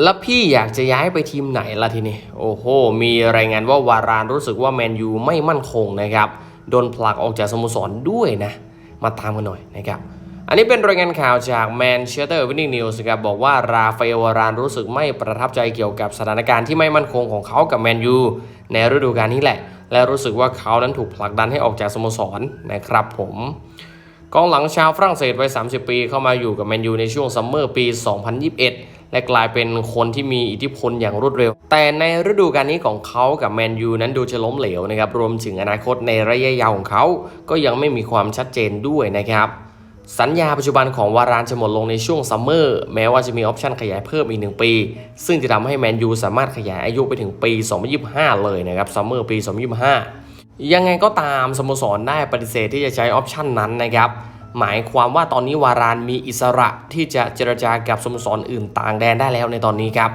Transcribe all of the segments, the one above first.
แล้วพี่อยากจะย้ายไปทีมไหนล่ะทีนี้ โอ้โห มีรายงานว่าวารานรู้สึกว่าแมนยูไม่มั่นคงนะครับ โดนผลักออกจากสโมสรด้วยนะ มาตามกันหน่อยนะครับ อันนี้เป็นรายงานข่าวจากแมนเชสเตอร์วินนิ่งนิวส์ครับบอกว่าราฟาเอลวารานรู้สึกไม่ประทับใจเกี่ยวกับสถานการณ์ที่ไม่มั่นคงของเขากับแมนยูในฤดูกาลนี้แหละ และรู้สึกว่าเขานั้นถูกผลักดันให้ออกจากสโมสรนะครับผมกองหลังชาวฝรั่งเศสวัย 30 ปีเข้ามาอยู่กับแมนยูในช่วงซัมเมอร์ปี 2021 และกลายเป็นคนที่มีอิทธิพลอย่างรวดเร็ว แต่ในฤดูกาลนี้ของเขากับแมนยูนั้นดูจะล้มเหลวนะครับ รวมถึงอนาคตในระยะยาวของเขา ก็ยังไม่มีความชัดเจนด้วยนะครับ สัญญาปัจจุบันของวารานจะหมดลงในช่วงซัมเมอร์แม้ว่าจะมีออปชันขยายเพิ่มอีกหนึ่งปี ซึ่งจะทำให้แมนยูสามารถขยายอายุไปถึงปี 2025 เลยนะครับซัมเมอร์ปี 2025ยังไงก็ตามสโมสรได้ปฏิเสธที่จะใช้ออปชันนั้นนะครับ หมายความว่าตอนนี้วารานมีอิสระที่จะเจรจากับสโมสรอื่นต่างแดนได้แล้วในตอนนี้ครับ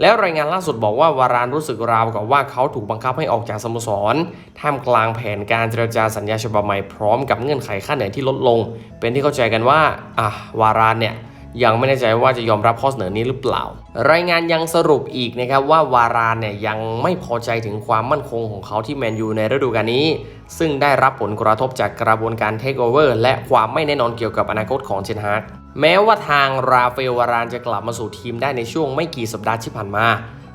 แล้วรายงานล่าสุดบอกว่าวารานรู้สึกราวกับว่าเขาถูกบังคับให้ออกจากสโมสร ท่ามกลางแผนการเจรจาสัญญาฉบับใหม่พร้อมกับเงื่อนไขค่าเหนื่อยที่ลดลง เป็นที่เข้าใจกันว่าอะวารานเนี่ย ยังไม่แน่ใจว่าจะยอมรับข้อเสนอนี้หรือเปล่า รายงานยังสรุปอีกนะครับว่าวารานเนี่ยยังไม่พอใจถึงความมั่นคงของเขาที่แมนยูในฤดูกาลนี้ ซึ่งได้รับผลกระทบจากกระบวนการเทคโอเวอร์และความไม่แน่นอนเกี่ยวกับอนาคตของเชนฮากแม้ว่าทางราฟาเอลวารานจะกลับมาสู่ทีมได้ในช่วงไม่กี่สัปดาห์ที่ผ่านมา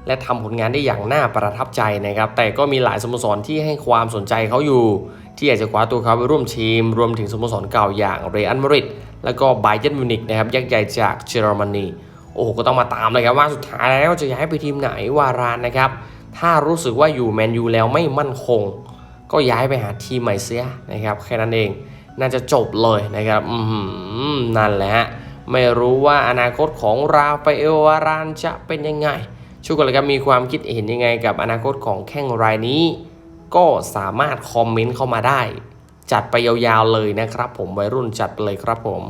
และทำผลงานได้อย่างน่าประทับใจนะครับแต่ก็มีหลายสโมสรที่ให้ความสนใจเขาอยู่ ที่อยากจะคว้าตัวเขาไปร่วมทีม รวมถึงสโมสรเก่าอย่างเรอัลมาดริดแล้วก็ไบเยนมิวนิกนะครับยักษ์ใหญ่จากเยอรมนีโอ้โหก็ต้องมาตามเลยครับว่าสุดท้ายแล้วจะย้ายไปทีมไหนวารานนะครับ ถ้ารู้สึกว่าอยู่แมนยูแล้วไม่มั่นคง ก็ย้ายไปหาทีมใหม่เสียนะครับแค่นั้นเองน่าจะจบเลยนะครับอือหือนั่นแหละฮะไม่รู้ว่าอนาคตของราฟาเอลวารานจะเป็นยังไงช่วยกันเลยครับมีความคิดเห็นยังไงกับอนาคตของแข้งรายนี้ ก็สามารถคอมเมนต์เข้ามาได้ จัดไปยาวๆเลยนะครับผมวัยรุ่นจัดไปเลยครับผม